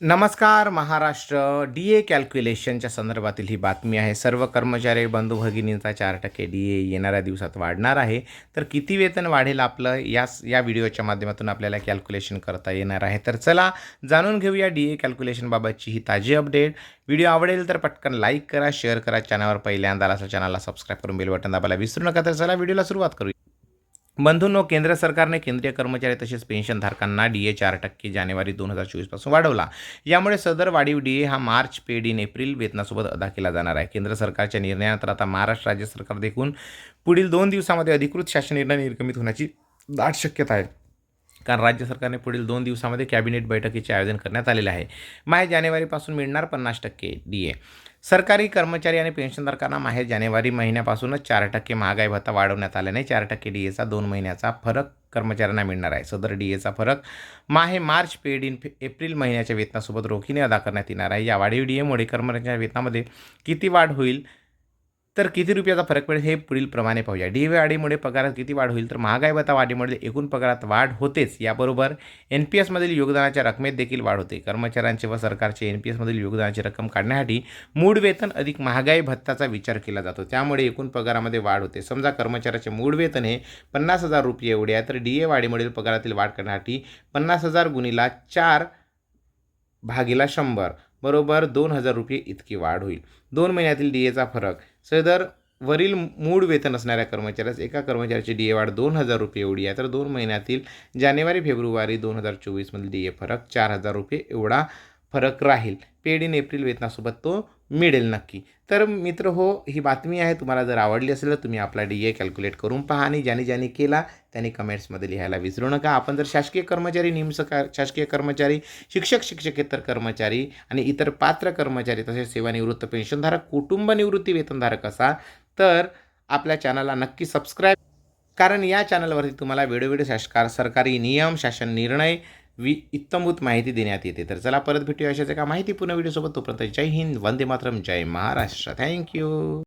नमस्कार Maharashtra. D A कॅल्क्युलेशनच्या संदर्भातील ही बातमी आहे. सर्व कर्मचारी बंधू भगिनींचा चार टक्के डी ए येणाऱ्या दिवसात वाढणार आहे. तर किती वेतन वाढेल आपलं? या या व्हिडिओच्या माध्यमातून आपल्याला कॅल्क्युलेशन करता येणार आहे. तर चला जाणून घेऊया डी ए कॅल्क्युलेशनबाबतची ही ताजी अपडेट व्हिडिओ आवडेल तर पटकन लाईक करा शेअर करा. चॅनलवर पहिल्यांदा असं चॅनलला सबस्क्राईब करून बेल बटन दाबायला विसरू नका. तर चला व्हिडिओला सुरुवात करूया. बंधूंनो केंद्र सरकारने केंद्रीय कर्मचारी तसेच पेन्शनधारकांना डी ए चार टक्के जानेवारी दोन हजार चोवीसपासून वाढवला. यामुळे सदर वाढीव डी ए हा मार्च पेड इन एप्रिल वेतनासोबत अदा केला जाणार आहे. केंद्र सरकारच्या निर्णयानंतर आता महाराष्ट्र राज्य सरकार देखून पुढील दोन दिवसामध्ये अधिकृत शासन निर्णय निर्गमित होण्याची दाट शक्यता आहे. कारण राज्य सरकारने पुढील दोन दिवसामध्ये कॅबिनेट बैठकीचे आयोजन करण्यात आलेले आहे. माहे जानेवारीपासून मिळणार पन्नास टक्के डी ए सरकारी कर्मचारी आणि पेन्शनधारकांना माहे जानेवारी महिन्यापासूनच चार टक्के महागाई भत्ता वाढवण्यात आल्याने चार टक्के डी एचा दोन महिन्याचा फरक कर्मचाऱ्यांना मिळणार आहे. सदर डी एचा फरक माहे मार्च पेड इन एप्रिल महिन्याच्या वेतनासोबत रोखीने अदा करण्यात येणार आहे. या वाढीव डी एमुळे कर्मचाऱ्यांच्या वेतनामध्ये किती वाढ होईल तर किती रुपयाचा फरक पडेल हे पुढील प्रमाणे पाहूया. डी वाढीमुळे पगारात किती वाढ होईल तर महागाई भत्ता वाढीमुळे एकूण पगारात वाढ होतेच. याबरोबर एन पी एसमधील योगदानाच्या रकमेत देखील वाढ होते. कर्मचाऱ्यांचे व सरकारचे एन पी एसमधील योगदानाची रक्कम काढण्यासाठी मूळ वेतन अधिक महागाई भत्ताचा विचार केला जातो. त्यामुळे एकूण पगारामध्ये वाढ होते. समजा कर्मचाऱ्याचे मूळ वेतन हे पन्नास हजार रुपये एवढे आहे तर डी ए वाढीमुळे पगारातील वाढ करण्यासाठी पन्नास हजार गुणीला चार भागीला शंभर. बरोबर दोन हजार रुपये इतकी वाढ होईल. दोन महिन्यातील डी एचा फरक सदर वरील मूळ वेतन असणाऱ्या कर्मचाऱ्यास एका कर्मचाऱ्याची डी ए वाढ दोन हजार रुपये एवढी आहे. तर दोन महिन्यातील जानेवारी फेब्रुवारी दोन हजार चोवीसमधील डी ए फरक चार हजार रुपये एवढा फरक राहील. पेड इन एप्रिल वेतनासोबत तो मिळेल नक्की. तर मित्र हो ही बातमी आहे. तुम्हाला जर आवडली असेल तर तुम्ही आपला डी ए कॅल्क्युलेट करून पहा आणि ज्याने ज्याने केला त्यांनी कमेंट्समध्ये लिहायला विसरू नका. आपण जर शासकीय कर्मचारी निमसकार शासकीय कर्मचारी शिक्षक शिक्षकेतर कर्मचारी आणि इतर पात्र कर्मचारी तसेच सेवानिवृत्त पेन्शनधारक कुटुंब निवृत्ती वेतनधारक असा तर आपल्या चॅनलला नक्की सबस्क्राईब कारण या चॅनलवरती तुम्हाला वेळोवेळी शासकार सरकारी नियम शासन निर्णय वि इत्तमभूत माहिती देण्यात येते. तर चला परत भेटूया अशाच एका माहितीपूर्ण व्हिडिओसोबत. तोपर्यंत जय हिंद वंदे मातरम जय महाराष्ट्र. Thank you